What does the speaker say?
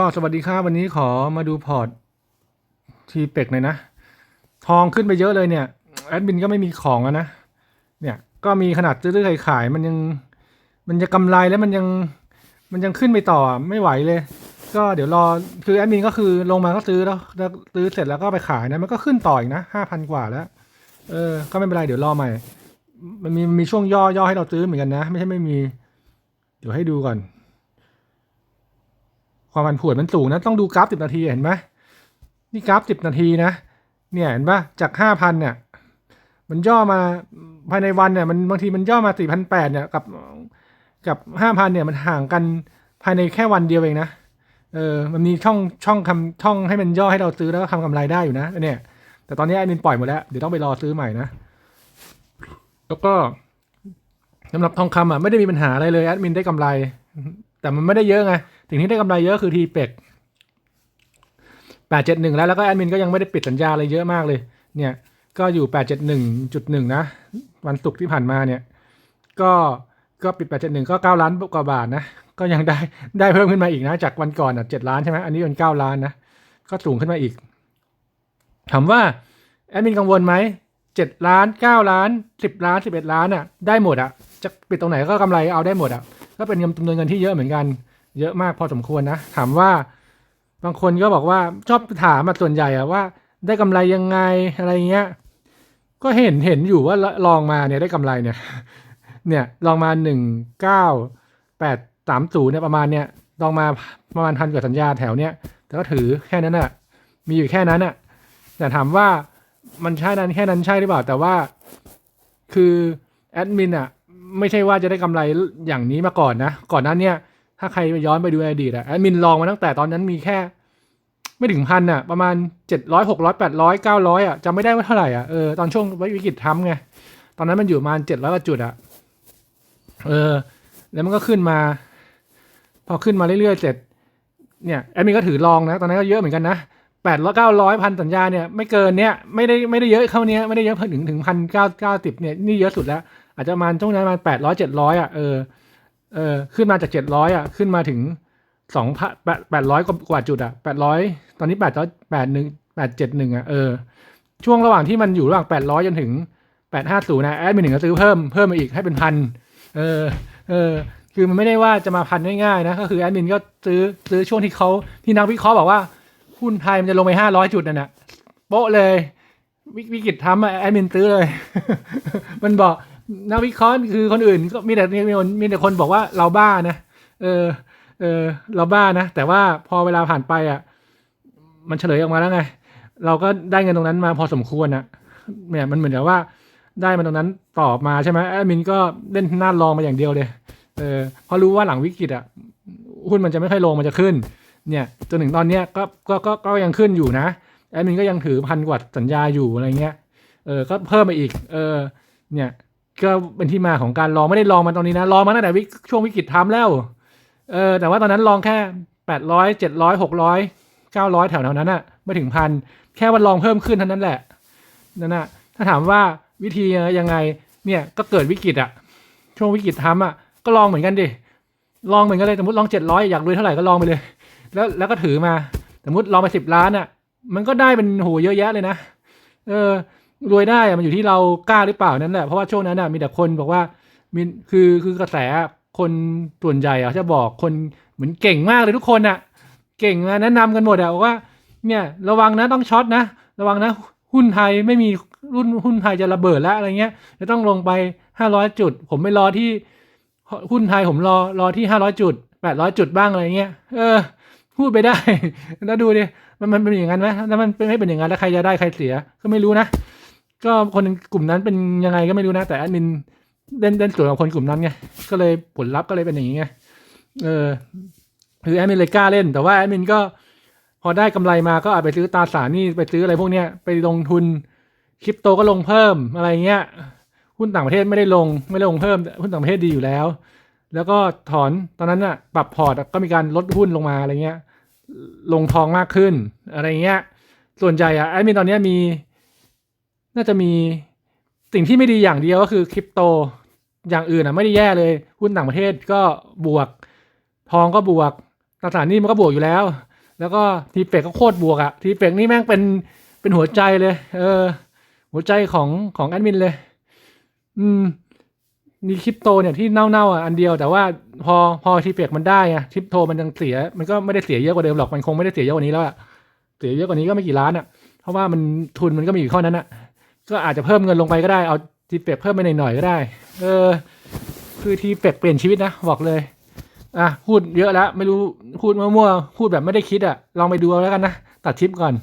ก็สวัสดีครับวันนี้ขอมาดูพอร์ตทีเป็กหน่อยนะ ทองขึ้นไปเยอะเลยเนี่ย แอดมินก็ไม่มีของนะ เนี่ยก็มีขนาดซื้อๆขายมันยัง มันจะกำไรแล้วมันยังมันยังขึ้นไปต่อไม่ไหวเลย ก็เดี๋ยวรอคือแอดมินก็คือลงมาก็ซื้อแล้วแล้วซื้อเสร็จแล้วก็ไปขายนะมันก็ขึ้นต่ออีกนะห้าพันกว่าแล้ว เออ ก็ไม่เป็นไรเดี๋ยวรอใหม่ มันมีมีช่วงย่อย่อให้เราซื้อเหมือนกันนะ ไม่ใช่ไม่มี เดี๋ยวให้ดูก่อน ความผันผวนมันสูงนะ ต้องดูกราฟสิบนาทีเห็นไหมนี่กราฟสิบนาทีนะ เนี่ยเห็นปะจากห้าพันเนี่ย มันย่อมาภายในวันเนี่ย มันบางทีมันย่อมาสี่พันแปดเนี่ยกับกับห้าพันเนี่ยมันห่างกันภายในแค่วันเดียวเองนะ เออ มันมีช่องช่องคำช่องให้มันย่อให้เราซื้อแล้วก็ทำกำไรได้อยู่นะเนี่ย แต่ตอนนี้ไอ้นินปล่อยหมดแล้ว เดี๋ยวต้องไปรอซื้อใหม่นะ แล้วก็สำหรับทองคำอะไม่ได้มีปัญหาอะไรเลยแอดมินได้กำไร แต่มันไม่ได้เยอะไงสิ่งที่ได้กำไรเยอะคือทีเป็กแปดเจ็ดหนึ่งแล้วแล้วก็แอดมินก็ยังไม่ได้ปิดสัญญาอะไรเยอะมากเลย เนี่ยก็อยู่แปดเจ็ดหนึ่งจุดหนึ่งนะ วันศุกร์ที่ผ่านมาเนี่ย ก็ก็ปิดแปดเจ็ดหนึ่งก็เก้าล้านกว่าบาทนะ ก็ยังได้ได้เพิ่มขึ้นมาอีกนะ จากวันก่อนอะเจ็ดล้านใช่ไหมอันนี้เป็นเก้าล้านนะ ก็สูงขึ้นมาอีก ถามว่าแอดมินกังวลไหมเจ็ดล้านเก้าล้านสิบล้านสิบเอ็ดล้านอะได้หมดอะจะปิดตรงไหนก็กำไรเอาได้หมดอะ ก็เป็นเงินจำนวนเงินที่เยอะเหมือนกัน เยอะมากพอสมควรนะ ถามว่าบางคนก็บอกว่าชอบถามมาส่วนใหญ่อะว่า ได้กำไรยังไงอะไรเงี้ย ก็เห็นเห็นอยู่ว่าลองมาเนี่ยได้กำไรเนี่ย เนี่ยลองมาหนึ่งเก้าแปดสามศูนย์เนี่ยประมาณเนี่ยลองมาประมาณพันกว่าสัญญาแถวเนี้ยแต่ก็ถือแค่นั้นอะมีอยู่แค่นั้นอะแต่ถามว่ามันใช่นั้นแค่นั้นใช่หรือเปล่าแต่ว่าคือแอดมินอะ ไม่ใช่ว่าจะได้กำไรอย่างนี้มาก่อนนะ ก่อนหนั้นเนี่ย ถ้าใครย้อนไปดูอดีตอะแอดมินลองมาตั้งแต่ตอนนั้นมีแค่ ไม่ถึงพันอะประมาณเจ็ดร้อยหกร้อยแปดร้อยเก้าร้อยอะจำไม่ได้ว่าเท่าไหร่อะเออตอนช่วงวิกฤตทำไง ตอนนั้นมันอยู่ประมาณเจ็ดร้อยกว่าจุดอะเออ แล้วมันก็ขึ้นมา พอขึ้นมาเรื่อยๆเสร็จเนี่ยแอดมินก็ถือลองนะ ตอนนั้นก็เยอะเหมือนกันนะแปดร้อยเก้าร้อยพันสัญญาเนี่ยไม่เกินเนี่ยไม่ได้ไม่ได้เยอะเท่านี้ไม่ได้เยอะถึงถึงพันเก้าเก้าสิบเนี่ยนี่เยอะสุดแล้ว อาจจะมาช่วงนั้นมาแปดร้อยเจ็ดร้อยอะเออเออขึ้นมาจากเจ็ดร้อยอะขึ้นมาถึงสองพันแปดร้อยกว่าจุดอะแปดร้อยตอนนี้แปดร้อยแปดหนึ่งแปดเจ็ดหนึ่งอะเออช่วงระหว่างที่มันอยู่ระหว่างแปดร้อยจนถึงแปดห้าศูนย์นะแอดมินหนึ่งก็ซื้อเพิ่มเพิ่มมาอีกให้เป็นพันเออเออคือมันไม่ได้ว่าจะมาพันง่ายๆนะก็คือแอดมินก็ซื้อซื้อช่วงที่เขาที่นักวิเคราะห์บอกว่าหุ้นไทยมันจะลงไปห้าร้อยจุดนั่นน่ะโป๊ะเลยวิวิกฤตทำอะแอดมินซื้อเลย มันบอก นักวิเคราะห์คือคนอื่นก็มีแต่มีคนมีแต่คนบอกว่าเราบ้านะเออ เออ เราบ้านะ แต่ว่าพอเวลาผ่านไปอะ มันเฉลยออกมาแล้วไง เราก็ได้เงินตรงนั้นมาพอสมควรอะเนี่ยมันเหมือนกับว่าได้มาตรงนั้นตอบมาใช่ไหมแอดมินก็เล่นหน้าลองมาอย่างเดียวเลย เออเพราะรู้ว่าหลังวิกฤตอะหุ้นมันจะไม่ค่อยลงมันจะขึ้น เนี่ยจนถึงตอนเนี้ยก็ก็ก็ก็ยังขึ้นอยู่นะแอดมินก็ยังถือพันกว่าสัญญาอยู่อะไรเงี้ยเออก็เพิ่มมาอีก เออ เนี่ย ก็เป็นที่มาของการลองไม่ได้ลองมาตรงนี้นะลองมาตั้งแต่วิช่วงวิกฤตทำแล้ว เออ แต่ว่าตอนนั้นลองแค่แปดร้อยเจ็ดร้อยหกร้อยเก้าร้อยแถวๆนั้นอะไม่ถึงพันแค่วันลองเพิ่มขึ้นเท่านั้นแหละนั่นนะถ้าถามว่าวิธียังไงเนี่ยก็เกิดวิกฤตอะช่วงวิกฤตทำอะก็ลองเหมือนกันดิลองเหมือนกันเลยสมมติลองเจ็ดร้อยอยากรวยเท่าไหร่ก็ลองไปเลย แล้วแล้วก็ถือมาสมมติลองไปสิบล้านอะมันก็ได้เป็นโหเยอะแยะเลยนะเออ รวยได้มันอยู่ที่เรากล้าหรือเปล่านั่นแหละเพราะว่าช่วงนั้นอะมีแต่คนบอกว่ามีคือคือกระแสคนส่วนใหญ่อะจะบอกคนเหมือนเก่งมากเลยทุกคนอะเก่งแนะนำกันหมดอะบอกว่า เนี่ย ระวังนะต้องช็อตนะ ระวังนะหุ้นไทยไม่มีรุ่นหุ้นไทยจะระเบิดแล้วอะไรเงี้ยจะต้องลงไปห้าร้อยจุด ผมไม่รอที่หุ้นไทยผมรอรอที่ห้าร้อยจุดแปดร้อยจุดบ้างอะไรเงี้ยเออ พูดไปได้ แล้วดูดิมันมันเป็นอย่างนั้นไหมแล้วมันไม่เป็นอย่างนั้นแล้วใครจะได้ใครเสียก็ไม่รู้นะ ก็คนกลุ่มนั้นเป็นยังไงก็ไม่รู้นะ แต่แอดมินเล่นเล่นส่วนกับคนกลุ่มนั้นไงก็เลยผลลัพธ์ก็เลยเป็นอย่างนี้ไงเออคือแอดมินเลยกล้าเล่น แต่ว่าแอดมินก็พอได้กำไรมาก็อาจไปซื้อตราสารนี่ไปซื้ออะไรพวกเนี้ยไปลงทุนคริปโตก็ลงเพิ่มอะไรเงี้ยหุ้นต่างประเทศไม่ได้ลงไม่ได้ลงเพิ่มหุ้นต่างประเทศดีอยู่แล้ว แล้วก็ถอนตอนนั้นอะปรับพอร์ตก็มีการลดหุ้นลงมาอะไรเงี้ย ลงทองมากขึ้นอะไรเงี้ย ส่วนใหญ่อะแอดมินตอนเนี้ยมี น่าจะมีสิ่งที่ไม่ดีอย่างเดียวก็คือคริปโต อย่างอื่นอะไม่ได้แย่เลย หุ้นต่างประเทศก็บวก ทองก็บวกตราสารนี้มันก็บวกอยู่แล้ว แล้วก็ทีเฟกก็โคตรบวกอะทีเฟกนี่แม่งเป็นเป็นหัวใจเลย เออ หัวใจของของแอดมินเลย อืมมีคริปโตเนี่ยที่เน่าๆอะอันเดียวแต่ว่าพอพอทีเฟกมันได้อะคริปโตมันยังเสีย มันก็ไม่ได้เสียเยอะกว่าเดิมหรอกมันคงไม่ได้เสียเยอะกว่านี้แล้วอะเสียเยอะกว่านี้ก็ไม่กี่ล้านอะเพราะว่ามันทุนมันก็มีอยู่ข้อนั้นอะ ก็อาจจะเพิ่มเงินลงไปก็ได้เอาทีเฟกเพิ่มไปหน่อยๆก็ได้ เออ คือทีเฟกเปลี่ยนชีวิตนะบอกเลย อะพูดเยอะแล้วไม่รู้พูดมั่วๆพูดแบบไม่ได้คิดอะลองไปดูแล้วกันนะตัดชิปก่อน